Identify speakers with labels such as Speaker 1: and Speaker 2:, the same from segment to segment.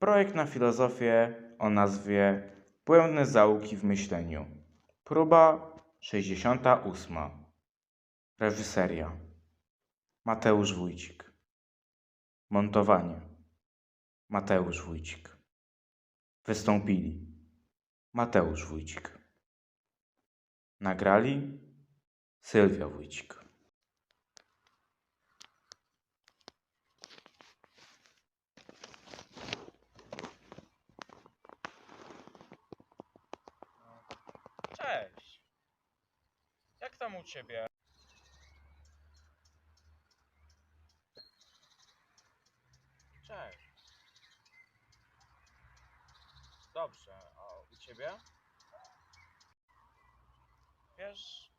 Speaker 1: Projekt na filozofię o nazwie Błędne zaułki w myśleniu. Próba 68. Reżyseria Mateusz Wójcik. Montowanie Mateusz Wójcik. Wystąpili Mateusz Wójcik. Nagrali Sylwia Wójcik.
Speaker 2: Cześć. Jak tam u ciebie? Cześć. Dobrze, a u ciebie? Wiesz,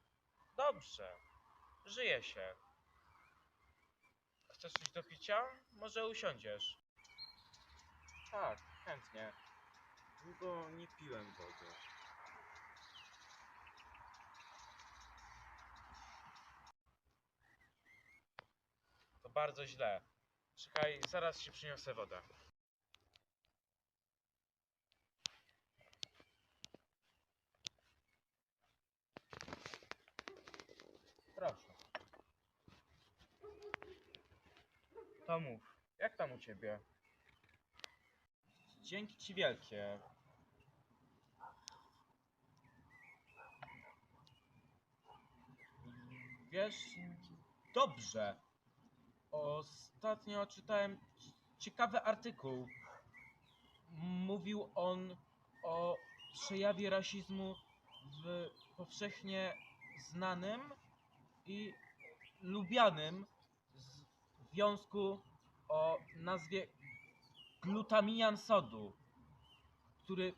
Speaker 2: dobrze. Żyje się. Chcesz coś do picia? Może usiądziesz? Tak, chętnie. Długo nie piłem wody. Bardzo źle. Czekaj, zaraz ci przyniosę wodę. Proszę. To mów, jak tam u ciebie? Dzięki ci wielkie. Wiesz, dobrze. Ostatnio czytałem ciekawy artykuł. Mówił on o przejawie rasizmu w powszechnie znanym i lubianym związku o nazwie glutaminian sodu, który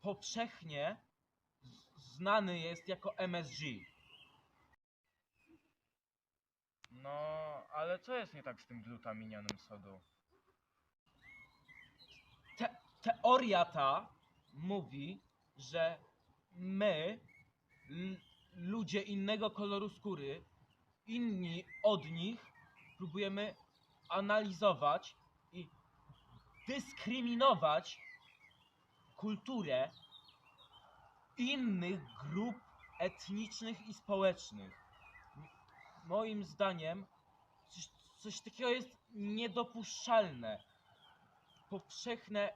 Speaker 2: powszechnie znany jest jako MSG. No, ale co jest nie tak z tym glutaminianem sodu? Te, teoria ta mówi, że my, ludzie innego koloru skóry, inni od nich, próbujemy analizować i dyskryminować kulturę innych grup etnicznych i społecznych moim zdaniem coś, coś takiego jest niedopuszczalne. Powszechne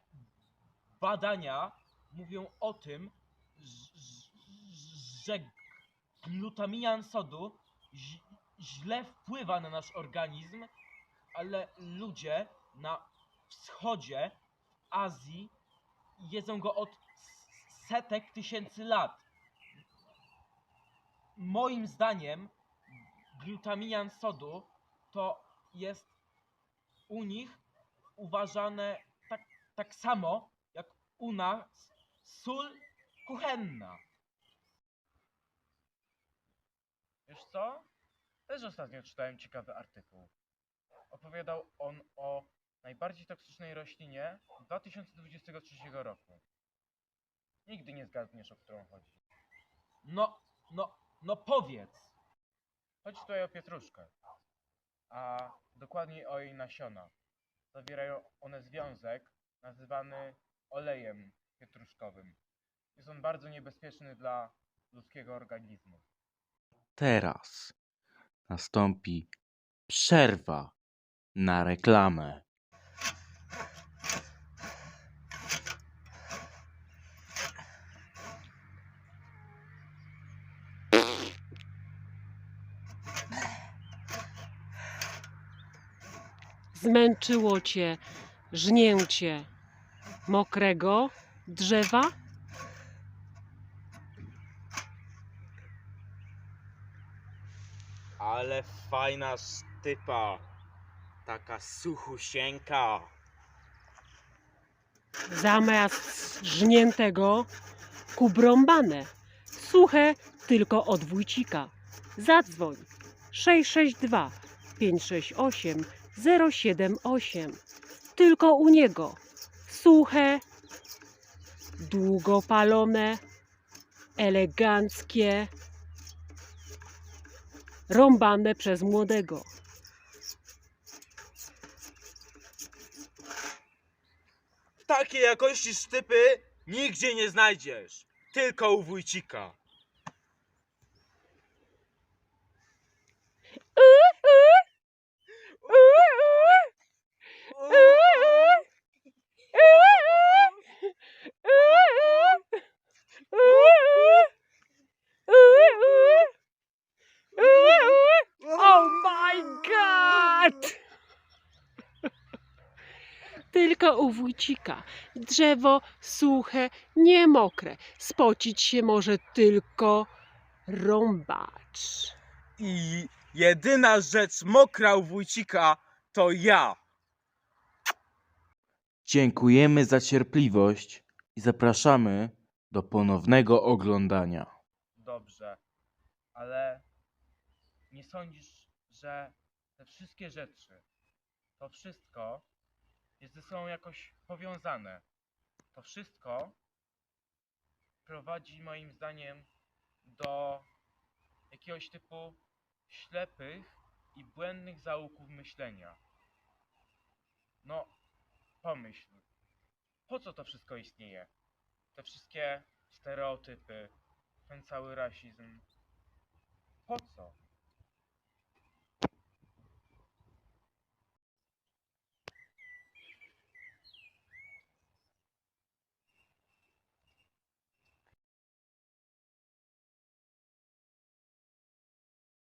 Speaker 2: badania mówią o tym, że glutamian sodu źle wpływa na nasz organizm, ale ludzie na wschodzie, Azji jedzą go od setek tysięcy lat. Moim zdaniem glutamian sodu to jest u nich uważane tak, tak samo jak u nas sól kuchenna. Wiesz co? Też ostatnio czytałem ciekawy artykuł. Opowiadał on o najbardziej toksycznej roślinie 2023 roku. Nigdy nie zgadniesz, o którą chodzi. No, no, no powiedz. Chodzi tutaj o pietruszkę, a dokładniej o jej nasiona. Zawierają one związek nazywany olejem pietruszkowym. Jest on bardzo niebezpieczny dla ludzkiego organizmu.
Speaker 1: Teraz nastąpi przerwa na reklamę.
Speaker 3: Zmęczyło cię żnięcie mokrego drzewa?
Speaker 4: Ale fajna sztypa. Taka suchusieńka.
Speaker 3: Zamiast żniętego kubrąbane. Suche tylko od wójcika. Zadzwoń 662 568 078. Tylko u niego. Suche, długopalone, eleganckie, rąbane przez młodego.
Speaker 4: Takiej jakości sztypy nigdzie nie znajdziesz. Tylko u wójcika.
Speaker 3: God! Tylko u wójcika. Drzewo suche, nie mokre. Spocić się może tylko rąbacz.
Speaker 4: I jedyna rzecz mokra u wójcika to ja.
Speaker 1: Dziękujemy za cierpliwość i zapraszamy do ponownego oglądania.
Speaker 2: Dobrze, ale nie sądzisz, że te wszystkie rzeczy, to wszystko jest ze sobą jakoś powiązane? To wszystko prowadzi moim zdaniem do jakiegoś typu ślepych i błędnych zaułków myślenia. No, pomyśl, po co to wszystko istnieje? Te wszystkie stereotypy, ten cały rasizm. Po co?